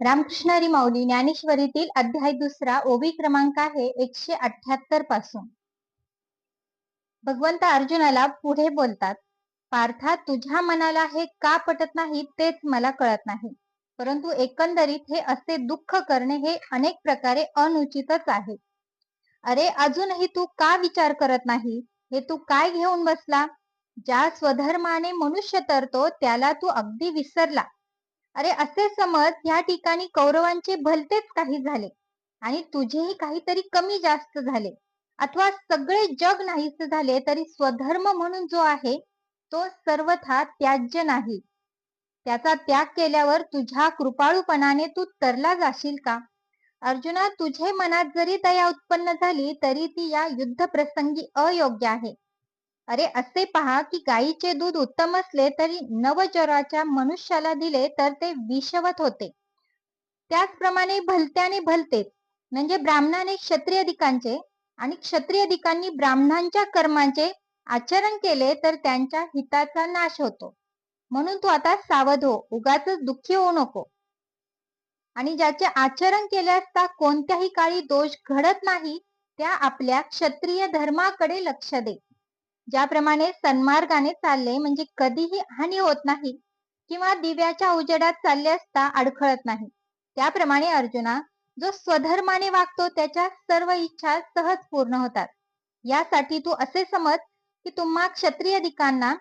रामकृष्ण हरी माऊली ज्ञानेश्वरीतील अध्याय दुसरा ओवी क्रमांक आहे एकशे अठ्याहत्तरपासून. भगवंत अर्जुनाला पुढे बोलतात पार्था तुझ्या मनाला हे का पटत नाही तेच मला कळत नाही. परंतु एकंदरीत हे असे दुःख करणे हे अनेक प्रकारे अनुचितच आहे. अरे अजूनही तू का विचार करत नाही? हे तू काय घेऊन बसला? ज्या स्वधर्माने मनुष्य तरतो त्याला तू अगदी विसरला. अरे असे समज या ठिकाणी कौरवांचे भलतेच काही झाले आणि तुझेही काहीतरी कमी जास्त झाले अथवा सगळे जग नाहीसे झाले तरी स्वधर्म म्हणून जो आहे तो सर्वथा त्याज्य नाही. त्याचा त्याग केल्यावर तुझ्या कृपाळूपणाने तू तरला जाशील का? अर्जुना तुझे मनात जरी दया उत्पन्न झाली तरी ती या युद्ध प्रसंगी अयोग्य आहे. अरे असे पहा की गायीचे दूध उत्तम असले तरी नवजराच्या मनुष्याला दिले तर ते विषवत होते. त्याचप्रमाणे भलत्याने भलते म्हणजे ब्राह्मणाने क्षत्रिय अधिकांचे आणि क्षत्रिय अधिकांनी ब्राह्मणांच्या कर्मांचे आचरण केले तर त्यांच्या हिताचा नाश होतो. म्हणून तू आता सावध हो उगाच दुःखी होऊ नको. आणि ज्याचे आचरण केले असता कोणत्याही काळी दोष घडत नाही त्या आपल्या क्षत्रिय धर्माकडे लक्ष दे. ज्याप्रमाणे सन्मार्गाने चालले म्हणजे कधीही हानी होत नाही किंवा दिव्याच्या उजेडात चालले असता अडखळत नाही. त्याप्रमाणे अर्जुना जो स्वधर्माने वागतो त्याच्या सर्व इच्छा सहज पूर्ण होतात. यासाठी तू असे समज की तुम्हा क्षत्रिय दिकांना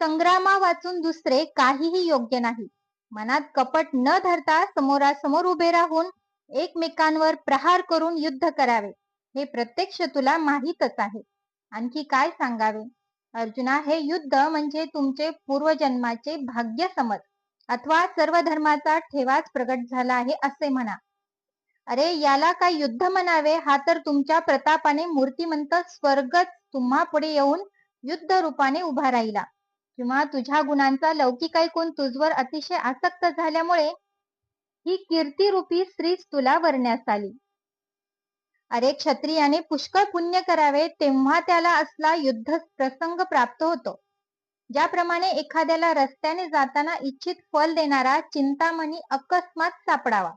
संग्रामा वाचून दुसरे काहीही योग्य नाही. मनात कपट न धरता समोरासमोर उभे राहून एकमेकांवर प्रहार करून युद्ध करावे. हे प्रत्यक्ष तुला माहीतच आहे. आणखी काय सांगावे? अर्जुना हे युद्ध म्हणजे तुमचे पूर्वजन्माचे भाग्य समज. अथवा सर्व धर्माचा ठेवाच प्रगट झाला आहे असे म्हणा. अरे याला काय युद्ध म्हणावे? हा तर तुमच्या प्रतापाने मूर्तिमंत स्वर्गच तुम्हा पुढे येऊन युद्ध रूपाने उभा राहिला. किंवा तुझ्या गुणांचा लौकिक ऐकून तुझवर अतिशय आसक्त झाल्यामुळे ही कीर्तिरूपी स्त्रीच तुला वरण्यास आली. अरे क्षत्रियाने पुष्कळ पुण्य करावे तेव्हा त्याला असला युद्ध प्रसंग प्राप्त होतो. ज्याप्रमाणे एखाद्याला रस्त्याने जाताना इच्छित फल देणारा चिंतामणी अकस्मात सापडावा.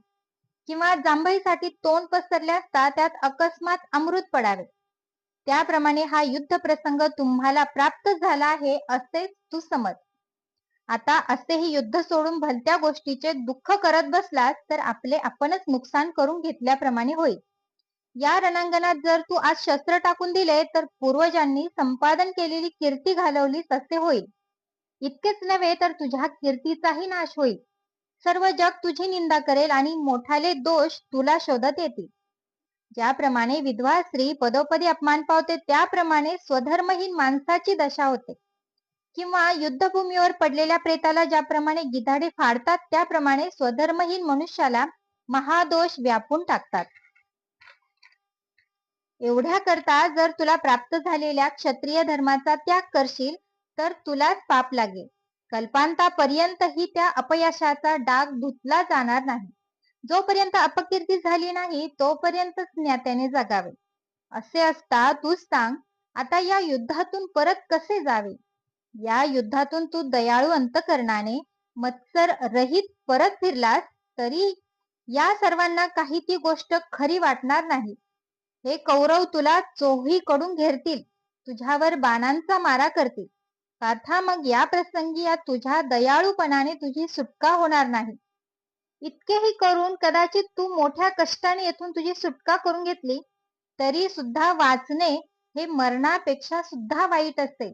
किंवा जांभईसाठी तोंड पसरले असता त्यात अकस्मात अमृत पडावे. त्याप्रमाणे हा युद्ध प्रसंग तुम्हाला प्राप्त झाला आहे असे तू समज. आता असेही युद्ध सोडून भलत्या गोष्टीचे दुःख करत बसलास तर आपले आपणच नुकसान करून घेतल्याप्रमाणे होईल. या रणांगणात जर तू आज शस्त्र टाकून दिले तर पूर्वजांनी संपादन केलेली कीर्ती घालवली तसे होईल. इतकेच नव्हे तर तुझ्या कीर्तीचाही नाश होईल. सर्व जग तुझी निंदा करेल आणि मोठाले दोष तुला शोधत येतील. ज्याप्रमाणे विधवा स्त्री पदोपदी अपमान पावते त्याप्रमाणे स्वधर्महीन माणसाची दशा होते. किंवा युद्धभूमीवर पडलेल्या प्रेताला ज्याप्रमाणे गिधाडे फाडतात त्याप्रमाणे स्वधर्महीन मनुष्याला महादोष व्यापून टाकतात. एवढ्या करता जर तुला प्राप्त झालेल्या क्षत्रिय धर्माचा त्याग करशील तर तुलाच पाप लागेल. कल्पांतापर्यंतही त्या अपयशाचा डाग धुतला जाणार नाही. जोपर्यंत अपकीर्ती झाली नाही तोपर्यंतच ज्ञात्याने जगावे. असे असता तूच सांग आता या युद्धातून परत कसे जावे? या युद्धातून तू दयाळू अंतकरणाने मत्सर रहित परत फिरलास तरी या सर्वांना काही ती गोष्ट खरी वाटणार नाही. हे कौरव तुला चोही कडून घेरतील तुझ्यावर बाणांचा मारा करतील. पार्था मग या प्रसंगी या तुझ्या दयाळूपणाने तुझी सुटका होणार नाही. इतकेही करून कदाचित तू मोठ्या कष्टाने येथून तुझी सुटका करून घेतली तरी सुद्धा वाचणे हे मरणापेक्षा सुद्धा वाईट असते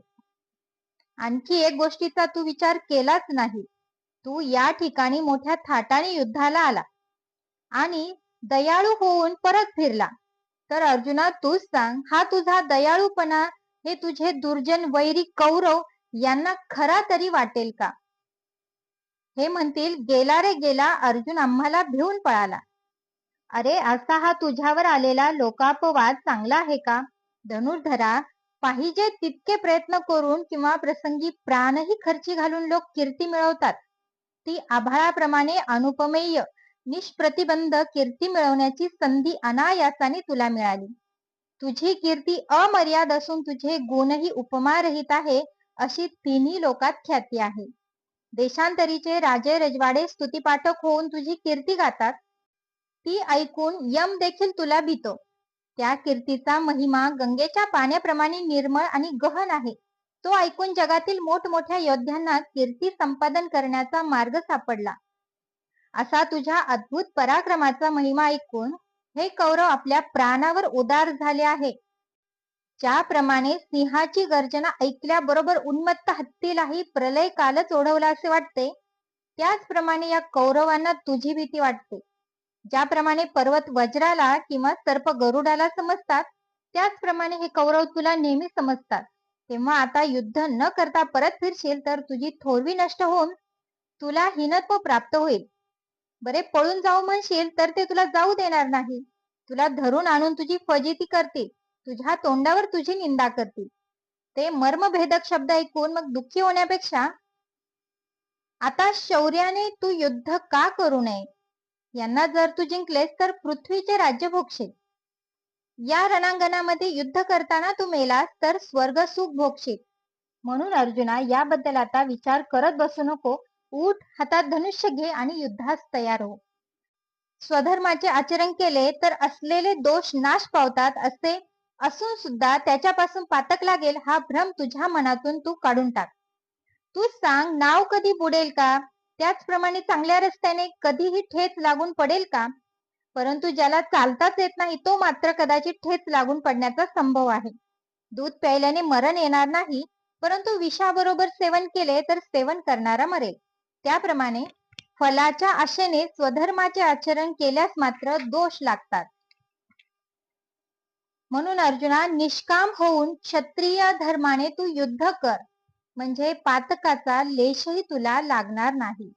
आणखी एक गोष्टीचा तू विचार केलाच नाही. तू या ठिकाणी मोठ्या थाटाने युद्धाला आला आणि दयाळू होऊन परत फिरला. तर अर्जुना तूच सांग हा तुझा दयाळूपणा हे तुझे दुर्जन वैरी कौरव यांना खरा तरी वाटेल का? हे म्हणतील गेला रे गेला अर्जुन आम्हाला भिवून पळाला. अरे असा हा तुझ्यावर आलेला लोकापवाद चांगला आहे का? धनुर्धरा पाहिजे तितके प्रयत्न करून किंवा प्रसंगी प्राणही खर्ची घालून लोक कीर्ती मिळवतात. ती आभाळाप्रमाणे अनुपमेय निष्प्रतिबंध कीर्ती मिळवण्याची संधी अनायासाने तुला मिळाली. तुझी कीर्ती अमर्याद असून तुझे गुणही उपमारहित आहे अशी तिन्ही लोकात ख्याती आहे. देशांतरीचे राजे रजवाडे स्तुतीपाठक होऊन तुझी कीर्ती गातात. ती ऐकून यम देखील तुला भीतो. त्या कीर्तीचा महिमा गंगेच्या पाण्याप्रमाणे निर्मळ आणि गहन आहे. तो ऐकून जगातील मोठमोठ्या योद्ध्यांना कीर्ती संपादन करण्याचा मार्ग सापडला. असा तुझ्या अद्भुत पराक्रमाचा महिमा ऐकून हे कौरव आपल्या प्राणावर उदार झाले आहे. ज्याप्रमाणे सिंहाची गर्जना ऐकल्याबरोबर उन्मत्त हत्तीलाही प्रलय कालच ओढवला असे वाटते त्याचप्रमाणे या कौरवांना तुझी भीती वाटते. ज्याप्रमाणे पर्वत वज्राला किंवा सर्प गरुडाला समजतात त्याचप्रमाणे हे कौरव तुला नेहमी समजतात. तेव्हा आता युद्ध न करता परत फिरशील तर तुझी थोरवी नष्ट होऊन तुला हिनत्व प्राप्त होईल. बरे पळून जाऊ म्हणशील तर ते तुला जाऊ देणार नाही. तुला धरून आणून तुझी फजिती करतील. तुझ्या तोंडावर तुझी निंदा करतील. ते मर्मभेदक शब्द ऐकून मग दुःखी होण्यापेक्षा आता शौर्याने तू युद्ध का करू नये? यांना जर तू जिंकलेस तर पृथ्वीचे राज्य भोगशील. या रणांगणामध्ये युद्ध करताना तू मेलास तर स्वर्ग सुख भोगशील. म्हणून अर्जुना याबद्दल आता विचार करत बसू नको. उठ हातात धनुष्य घे आणि युद्धास तयार हो. स्वधर्माचे आचरण केले तर असलेले दोष नाश पावतात असे असून सुद्धा त्याच्यापासून पातक लागेल हा भ्रम तुझ्या मनातून तू काढून टाक. तू सांग नाव कधी बुडेल का? त्याचप्रमाणे चांगल्या रस्त्याने कधीही ठेच लागून पडेल का? परंतु ज्याला चालताच येत नाही तो मात्र कदाचित ठेच लागून पडण्याचा संभव आहे. दूध प्यायल्याने मरण येणार नाही परंतु विषाबरोबर सेवन केले तर सेवन करणारा मरेल. त्याप्रमाणे फलाच्या आशेने स्वधर्माचे आचरण केल्यास मात्र दोष लागतात. म्हणून अर्जुना निष्काम होऊन क्षत्रिय धर्माने तू युद्ध कर. म्हणजे पातकाचा लेशही तुला लागणार नाही.